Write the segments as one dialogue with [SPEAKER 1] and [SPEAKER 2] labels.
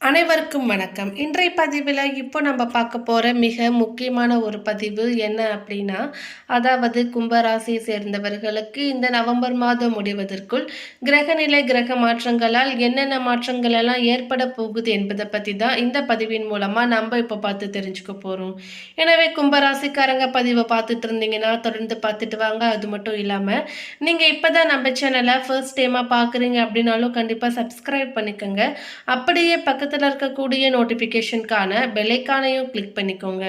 [SPEAKER 1] அனைவருக்கும் வணக்கம். இன்றைய பதிவில் இப்போ நம்ம பார்க்க போகிற மிக முக்கியமான ஒரு பதிவு என்ன அப்படின்னா அதாவது கும்பராசியை சேர்ந்தவர்களுக்கு இந்த நவம்பர் மாதம் முடிவதற்குள் கிரகநிலை கிரக மாற்றங்களால் என்னென்ன மாற்றங்கள் எல்லாம் ஏற்பட போகுது என்பதை பற்றி தான் இந்த பதிவின் மூலமாக நம்ம இப்போ பார்த்து தெரிஞ்சுக்க போகிறோம் எனவே கும்பராசிக்காரங்க பதிவை பார்த்துட்டு இருந்தீங்கன்னா தொடர்ந்து பார்த்துட்டு வாங்க. அது மட்டும் இல்லாமல் நீங்கள் இப்போ தான் நம்ம சேனலை ஃபர்ஸ்ட் டைமாக பார்க்குறீங்க அப்படின்னாலும் கண்டிப்பாக சப்ஸ்கிரைப் பண்ணிக்கோங்க. அப்படியே பக்கத்தில் இருக்கக்கூடிய நோட்டிஃபிகேஷனுக்கான பெலைக்கானையும் கிளிக் பண்ணிக்கோங்க.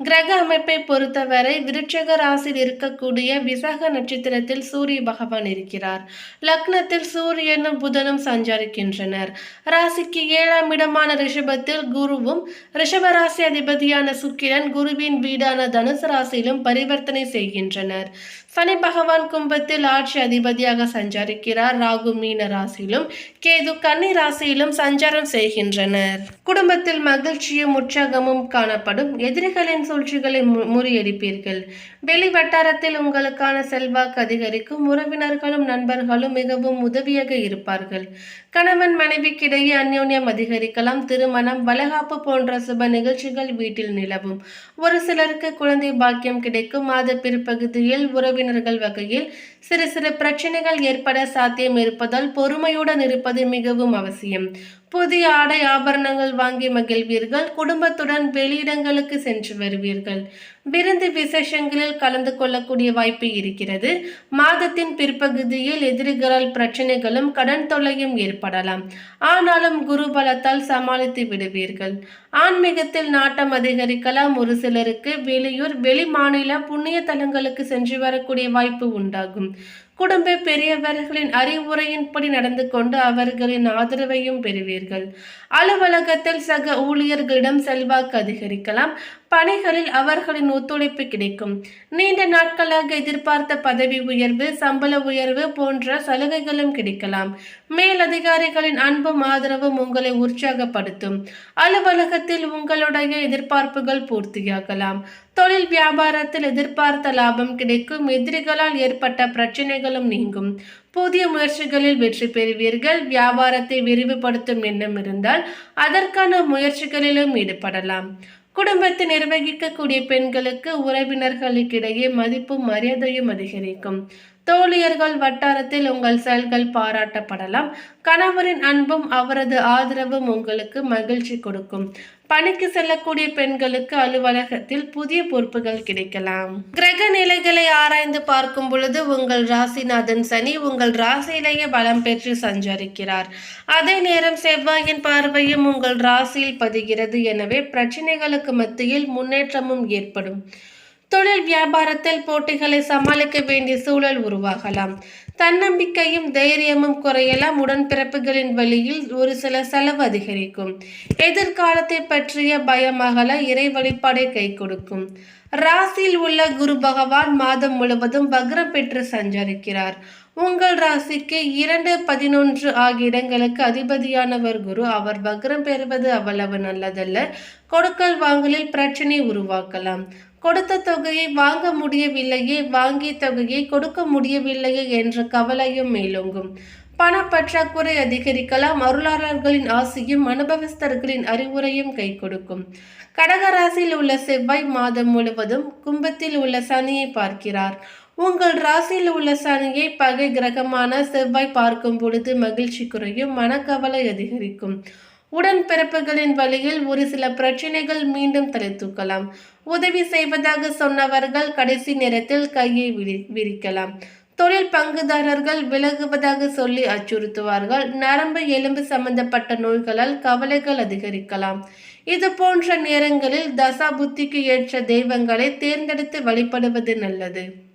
[SPEAKER 1] கிரக அமைப்பை பொறுத்தவரை விருட்சக ராசியில் இருக்கக்கூடிய விசாக நட்சத்திரத்தில் சூரிய பகவான் இருக்கிறார். லக்னத்தில் சூரியனும் புதனும் சஞ்சரிக்கின்றனர். ராசிக்கு ஏழாம் இடமான ரிஷபத்தில் குருவும் ரிஷப ராசி அதிபதியான சுக்கிரன் குருவின் வீடான தனுசு ராசியிலும் பரிவர்த்தனை செய்கின்றனர். சனி பகவான் கும்பத்தில் ஆட்சி அதிபதியாக சஞ்சரிக்கிறார். ராகு மீன ராசியிலும் கேது கன்னி ராசியிலும் சஞ்சாரம் செய்கின்றனர். குடும்பத்தில் மகிழ்ச்சியும் உற்சாகமும் காணப்படும். எதிரிகளின் சூழ்ச்சிகளை மு- முறியடிப்பீர்கள். வெளி வட்டாரத்தில் உங்களுக்கான செல்வாக்கு அதிகரிக்கும். உறவினர்களும் நண்பர்களும் மிகவும் உதவியாக இருப்பார்கள். கணவன் மனைவிக்கிடையே அந்யோன்யம் அதிகரிக்கலாம். திருமணம் வளகாப்பு போன்ற சுப நிகழ்ச்சிகள் வீட்டில் நிலவும். ஒரு சிலருக்கு குழந்தை பாக்கியம் கிடைக்கும். மாத பிற்பகுதியில் உறவினர்கள் வகையில் சிறு சிறு பிரச்சனைகள் ஏற்பட சாத்தியம் இருப்பதால் பொறுமையுடன் இருப்பது மிகவும் அவசியம். புதிய ஆடை ஆபரணங்கள் வாங்கி மகிழ்வீர்கள். குடும்பத்துடன் வெளியிடங்களுக்கு சென்று வருவீர்கள். விருந்து விசேஷங்களில் கலந்து கொள்ளக்கூடிய வாய்ப்பு இருக்கிறது. மாதத்தின் பிற்பகுதியில் எதிரிகளால் பிரச்சனைகளும் கடன் தொல்லையும் ஏற்படலாம். ஆனாலும் குரு பலத்தால் சமாளித்து விடுவீர்கள். ஆன்மீகத்தில் நாட்டம் அதிகரிக்கலாம். ஒரு சிலருக்கு வெளியூர் வெளி மாநில புண்ணிய தலங்களுக்கு சென்று வரக்கூடிய வாய்ப்பு உண்டாகும். குடும்ப பெரியவர்களின் அறிவுரையின்படி நடந்து கொண்டு அவர்களின் ஆதரவையும் பெறுவீர்கள். அலுவலகத்தில் சக ஊழியர்களிடம் செல்வாக்கு அதிகரிக்கலாம். பணிகளில் அவர்களின் ஒத்துழைப்பு கிடைக்கும். நீண்ட நாட்களாக எதிர்பார்த்த பதவி உயர்வு சம்பள உயர்வு போன்ற சலுகைகளும் கிடைக்கலாம். மேலதிகாரிகளின் அன்பும் ஆதரவும் உங்களை உற்சாகப்படுத்தும். அலுவலகத்தில் உங்களுடைய எதிர்பார்ப்புகள் பூர்த்தியாகலாம். தொழில் வியாபாரத்தில் எதிர்பார்த்த லாபம் கிடைக்கும். எதிரிகளால் ஏற்பட்ட பிரச்சனைகளும் நீங்கும். புதிய முயற்சிகளில் வெற்றி பெறுவீர்கள். வியாபாரத்தை விரிவுபடுத்தும் எண்ணம் இருந்தால் அதற்கான முயற்சிகளிலும் ஈடுபடலாம். குடும்பத்தை நிர்வகிக்கக்கூடிய பெண்களுக்கு உறவினர்களுக்கிடையே மதிப்பும் மரியாதையும் அதிகரிக்கும். தோழியர்கள் வட்டாரத்தில் உங்கள் செயல்கள் பாராட்டப்படலாம். கணவரின் அன்பும் அவரது ஆதரவும் உங்களுக்கு மகிழ்ச்சி கொடுக்கும். பணிக்கு செல்லக்கூடிய பெண்களுக்கு அலுவலகத்தில் புதிய பொறுப்புகள் கிடைக்கலாம். கிரக நிலைகளை ஆராய்ந்து பார்க்கும் பொழுது உங்கள் ராசிநாதன் சனி உங்கள் ராசியிலேயே பலம் பெற்று சஞ்சரிக்கிறார். அதே நேரம் செவ்வாயின் பார்வையும் உங்கள் ராசியில் பதிகிறது. எனவே பிரச்சனைகளுக்கு மத்தியில் முன்னேற்றமும் ஏற்படும். தொழில் வியாபாரத்தில் போட்டிகளை சமாளிக்க வேண்டிய சூழல் உருவாகலாம். தன்னம்பிக்கையும் தைரியமும் குறையலாம். உடன்பிறப்புகளின் வழியில் ஒரு சில செலவு அதிகரிக்கும். எதிர்காலத்தை பற்றிய பயமகல இறை வழிபாடை கை கொடுக்கும். ராசியில் உள்ள குரு பகவான் மாதம் முழுவதும் வக்ரம் பெற்று சஞ்சரிக்கிறார். உங்கள் ராசிக்கு இரண்டு பதினொன்று ஆகிய இடங்களுக்கு அதிபதியானவர் குரு. அவர் வக்ரம் பெறுவது அவ்வளவு நல்லதல்ல. கொடுக்கல் வாங்கலில் பிரச்சனை உருவாக்கலாம். கொடுத்த தொகையை வாங்க முடியவில்லையே வாங்கிய தொகையை கொடுக்க முடியவில்லையே என்ற கவலையும் மேலோங்கும். பணப்பற்றாக்குறை அதிகரிக்கலாம் அருளாளர்களின் ஆசையும் அனுபவஸ்தர்களின் அறிவுரையும் கை கொடுக்கும். கடகராசியில் உள்ள செவ்வாய் மாதம் முழுவதும் கும்பத்தில் உள்ள சனியை பார்க்கிறார். உங்கள் ராசியில் உள்ள சனியை பகை கிரகமான செவ்வாய் பார்க்கும் பொழுது மகிழ்ச்சி குறையும் மனக்கவலை அதிகரிக்கும். உடன்பிறப்புகளின் வழியில் ஒரு சில பிரச்சனைகள் மீண்டும் தலை தூக்கலாம் உதவி செய்வதாக சொன்னவர்கள் கடைசி நேரத்தில் கையை விரி விரிக்கலாம். தொழில் பங்குதாரர்கள் விலகுவதாக சொல்லி அச்சுறுத்துவார்கள். நரம்பு எலும்பு சம்பந்தப்பட்ட நோய்களால் கவலைகள் அதிகரிக்கலாம். இது போன்ற நேரங்களில் தசா புத்திக்கு ஏற்ற தெய்வங்களை தேர்ந்தெடுத்து வழிபடுவது நல்லது.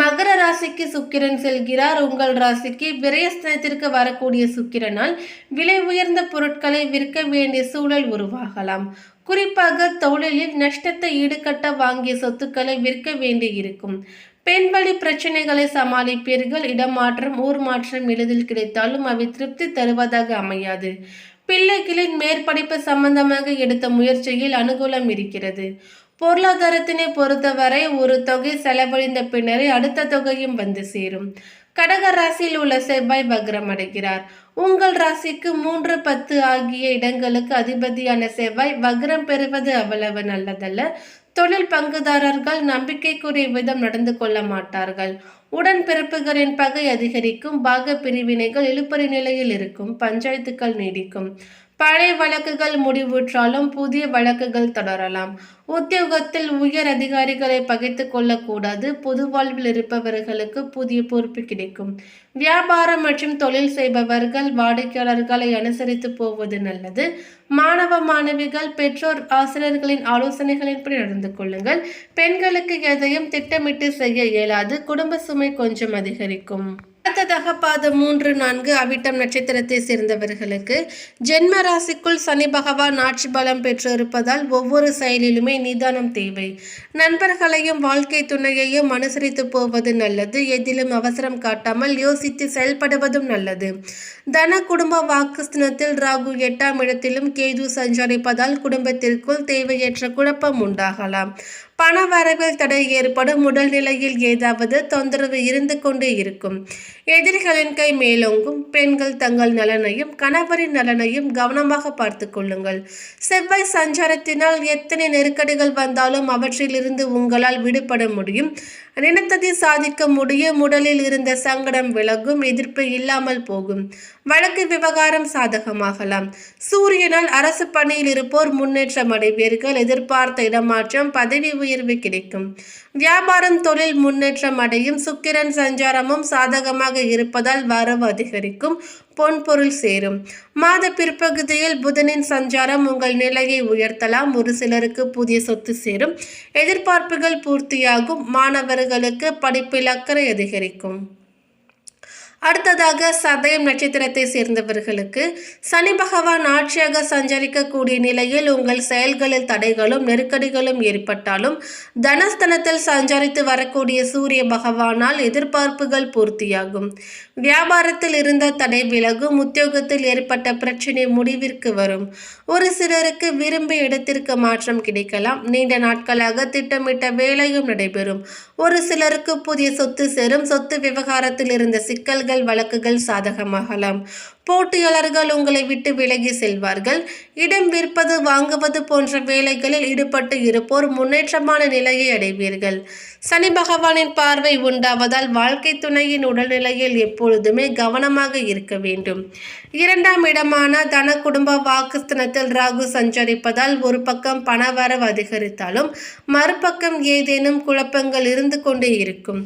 [SPEAKER 1] மகர ராசிக்கு சுக்கிரன் செல்கிறார். உங்கள் ராசிக்கு விரயஸ்தனத்திற்கு வரக்கூடிய சுக்கிரனால் விலை உயர்ந்த பொருட்களை விற்க வேண்டிய சூழல் உருவாகலாம். குறிப்பாக தொழிலில் நஷ்டத்தை ஈடுகட்ட வாங்கிய சொத்துக்களை விற்க வேண்டி இருக்கும். பெண்வழி பிரச்சனைகளை சமாளிப்பீர்கள். இடமாற்றம் ஊர் மாற்றம் எளிதில் கிடைத்தாலும் அவை திருப்தி தருவதாக அமையாது. பிள்ளைகளின் மேற்படிப்பு சம்பந்தமாக எடுத்த முயற்சியில் அனுகூலம் இருக்கிறது. பொருளாதாரத்தினை பொறுத்தவரை ஒரு தொகை செலவழிந்த பின்னரே அடுத்த தொகையும் வந்து சேரும். கடக ராசியில் உள்ள செவ்வாய் வக்ரம் அடைகிறார். உங்கள் ராசிக்கு மூன்று பத்து ஆகிய இடங்களுக்கு அதிபதியான செவ்வாய் வக்ரம் பெறுவது அவ்வளவு நல்லதல்ல. தொழில் பங்குதாரர்கள் நம்பிக்கைக்குரிய விதம் நடந்து கொள்ள மாட்டார்கள். உடன்பிறப்புகளின் பகை அதிகரிக்கும். பாக பிரிவினைகள் இழுப்பறி நிலையில் இருக்கும். பஞ்சாயத்துக்கள் நீடிக்கும். பழைய வழக்குகள் முடிவுற்றாலும் புதிய வழக்குகள் தொடரலாம். உத்தியோகத்தில் உயர் அதிகாரிகளை பகைத்து கொள்ளக்கூடாது. பொது வாழ்வில் இருப்பவர்களுக்கு புதிய பொறுப்பு கிடைக்கும். வியாபாரம் மற்றும் தொழில் செய்பவர்கள் வாடிக்கையாளர்களை அனுசரித்து போவது நல்லது. மாணவ மாணவிகள் பெற்றோர் ஆசிரியர்களின் ஆலோசனைகளின்படி நடந்து கொள்ளுங்கள். பெண்களுக்கு எதையும் திட்டமிட்டு செய்ய இயலாது. குடும்ப சுமை கொஞ்சம் அதிகரிக்கும். அடுத்ததாக பாதம் மூன்று நான்கு அவிட்டம் நட்சத்திரத்தை சேர்ந்தவர்களுக்கு ஜென்ம ராசிக்குள் சனி பகவான் ஆட்சி பலம் பெற்றிருப்பதால் ஒவ்வொரு செயலிலுமே நிதானம் தேவை. நண்பர்களையும் வாழ்க்கை துணையையும் அனுசரித்து போவது நல்லது. எதிலும் அவசரம் காட்டாமல் யோசித்து செயல்படுவதும் நல்லது. தன குடும்ப வாக்குஸ்தனத்தில் ராகு எட்டாம் இடத்திலும் கேது சஞ்சரிப்பதால் குடும்பத்திற்குள் தேவையற்ற குழப்பம் உண்டாகலாம். பண வரவில் தடை ஏற்படும் உடல்நிலையில் ஏதாவது தொந்தரவு இருந்து கொண்டே இருக்கும். எதிரிகளின் கை மேலோங்கும். பெண்கள் தங்கள் நலனையும் கணவரின் நலனையும் கவனமாக பார்த்து கொள்ளுங்கள். செவ்வாய் சஞ்சாரத்தினால் எத்தனை நெருக்கடிகள் வந்தாலும் அவற்றிலிருந்து உங்களால் விடுபட முடியும். நினைத்ததை சாதிக்க முடியும். உடலில் இருந்த சங்கடம் விலகும். எதிர்ப்பு இல்லாமல் போகும். வழக்கு விவகாரம் சாதகமாகலாம். சூரியனால் அரசு பணியில் இருப்போர் முன்னேற்றம் அடைவீர்கள். எதிர்பார்த்த இடமாற்றம் பதவி தீர்வு கிடைக்கும். வியாபாரம் தொழில் முன்னேற்றம் அடையும். சுக்கிரன் சஞ்சாரமும் சாதகமாக இருப்பதால் வரவு அதிகரிக்கும். பொன் பொருள் சேரும். மாத பிற்பகுதியில் புதனின் சஞ்சாரம் உங்கள் நிலையை உயர்த்தலாம். ஒரு சிலருக்கு புதிய சொத்து சேரும். எதிர்பார்ப்புகள் பூர்த்தியாகும். மாணவர்களுக்கு படிப்பில் அக்கறை அதிகரிக்கும். அடுத்ததாக சதயம் நட்சத்திரத்தை சேர்ந்தவர்களுக்கு சனி பகவான் ஆட்சியாக சஞ்சரிக்கக்கூடிய நிலையில் உங்கள் செயல்களில் தடைகளும் நெருக்கடிகளும் ஏற்பட்டாலும் தனஸ்தனத்தில் சஞ்சரித்து வரக்கூடிய சூரிய பகவானால் எதிர்பார்ப்புகள் பூர்த்தியாகும். வியாபாரத்தில் இருந்த தடை விலகும் உத்தியோகத்தில் ஏற்பட்ட பிரச்சனை முடிவிற்கு வரும். ஒரு சிலருக்கு விரும்பிய இடத்திற்கு மாற்றம் கிடைக்கலாம். நீண்ட நாட்களாக திட்டமிட்ட வேலையும் நடைபெறும். ஒரு சிலருக்கு புதிய சொத்து சேரும். சொத்து விவகாரத்தில் இருந்த சிக்கல்கள் வழக்குகள் சாதகமாகலாம். போட்டியாளர்கள் உங்களை விட்டு விலகி செல்வார்கள். இடம் விற்பது வாங்குவது போன்ற வேலைகளில் ஈடுபட்டு இருப்போர் முன்னேற்றமான நிலையை அடைவீர்கள். சனி பகவானின் பார்வை உண்டாவதால் வாழ்க்கை துணையின் உடல்நிலையில் எப்பொழுதுமே கவனமாக இருக்க வேண்டும். இரண்டாம் இடமான தன குடும்ப வாக்குஸ்தனத்தில் ராகு சஞ்சரிப்பதால் ஒரு பக்கம் பணவரவு அதிகரித்தாலும் மறுபக்கம் ஏதேனும் குழப்பங்கள் இருந்து கொண்டே இருக்கும்.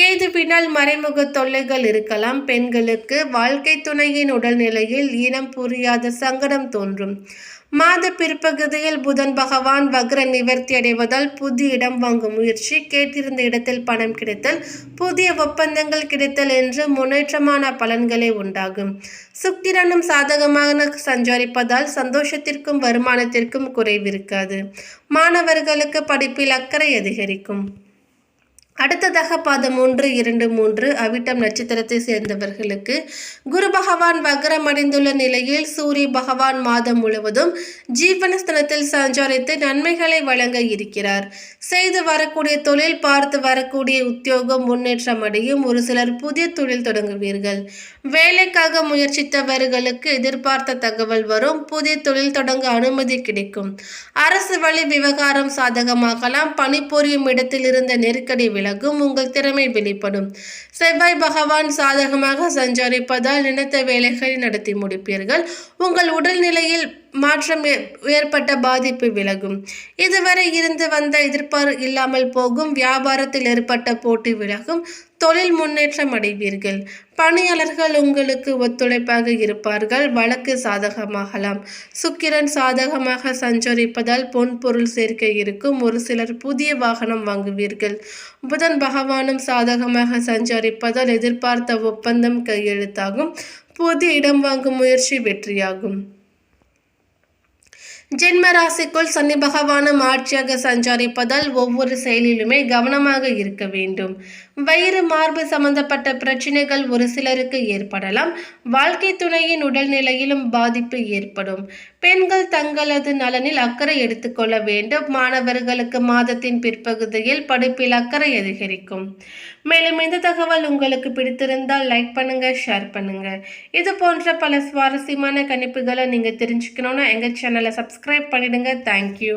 [SPEAKER 1] கேதுவினால் மறைமுக தொல்லைகள் இருக்கலாம். பெண்களுக்கு வாழ்க்கை துணையின் உடல்நிலையில் இனம் புரியாத சங்கடம் தோன்றும். மாத பிற்பகுதியில் புதன் பகவான் வக்ர நிவர்த்தி அடைவதால் புதிய இடம் வாங்கும் முயற்சி கேட்டிருந்த இடத்தில் பணம் கிடைத்தல் புதிய ஒப்பந்தங்கள் கிடைத்தல் என்று முன்னேற்றமான பலன்களே உண்டாகும். சுக்கிரனும் சாதகமாக சஞ்சரிப்பதால் சந்தோஷத்திற்கும் வருமானத்திற்கும் குறைவிருக்காது மாணவர்களுக்கு படிப்பில் அக்கறை அதிகரிக்கும். அடுத்ததாக பாதம் மூன்று இரண்டு மூன்று அவிட்டம் நட்சத்திரத்தை சேர்ந்தவர்களுக்கு குரு பகவான் வக்ரம் அடைந்துள்ள நிலையில் சூரிய பகவான் மாதம் முழுவதும் ஜீவனஸ்தலத்தில் சஞ்சாரித்து நன்மைகளை வழங்க இருக்கிறார். செய்து வரக்கூடிய தொழில் பார்த்து வரக்கூடிய உத்தியோகம் முன்னேற்றம் அடையும் ஒரு சிலர் புதிய தொழில் தொடங்குவீர்கள். வேலைக்காக முயற்சித்தவர்களுக்கு எதிர்பார்த்த தகவல் வரும். புதிய தொழில் தொடங்க அனுமதி கிடைக்கும். அரசு வழி விவகாரம் சாதகமாகலாம். பணிபுரியும் இடத்தில் இருந்த நெருக்கடி விலகும். உங்கள் திறமை வெளிப்படும். செவ்வாய் பகவான் சாதகமாக சஞ்சரிப்பதால் நினைத்த வேலைகளை நடத்தி முடிப்பீர்கள். உங்கள் உடல்நிலையில் மாற்றம் ஏற்பட்ட பாதிப்பு விலகும். இதுவரை இருந்து வந்த எதிர்பார் இல்லாமல் போகும் வியாபாரத்தில் ஏற்பட்ட போட்டி விலகும். தொழில் முன்னேற்றம் அடைவீர்கள். பணியாளர்கள் உங்களுக்கு ஒத்துழைப்பாக இருப்பார்கள். வழக்கு சாதகமாகலாம். சுக்கிரன் சாதகமாக சஞ்சரிப்பதால் பொன் பொருள் சேர்க்கை இருக்கும். ஒரு சிலர் புதிய வாகனம் வாங்குவீர்கள். புதன் பகவானும் சாதகமாக சஞ்சரிப்பதால் எதிர்பார்த்த ஒப்பந்தம் கையெழுத்தாகும். புதிய இடம் வாங்கும் முயற்சி வெற்றியாகும். ஜென்ம ராசிக்குள் சனி பகவானும் ஆட்சியாக சஞ்சாரிப்பதால் ஒவ்வொரு செயலிலுமே கவனமாக இருக்க வேண்டும். வயிறு மார்பு சம்பந்தப்பட்ட பிரச்சனைகள் ஒரு சிலருக்கு ஏற்படலாம். வாழ்க்கை துணையின் உடல்நிலையிலும் பாதிப்பு ஏற்படும். பெண்கள் தங்களது நலனில் அக்கறை எடுத்துக்கொள்ள வேண்டும். மாணவர்களுக்கு மாதத்தின் பிற்பகுதியில் படிப்பில் அக்கறை அதிகரிக்கும். மேலும் இந்த தகவல் உங்களுக்கு பிடித்திருந்தால் லைக் பண்ணுங்க ஷேர் பண்ணுங்க. இது போன்ற பல சுவாரஸ்யமான கணிப்புகளை நீங்க தெரிஞ்சுக்கணும்னா எங்க சேனலை சப்ஸ்கிரைப் சப்ஸ்கிரைப் பண்ணிவிடுங்க தேங்க்யூ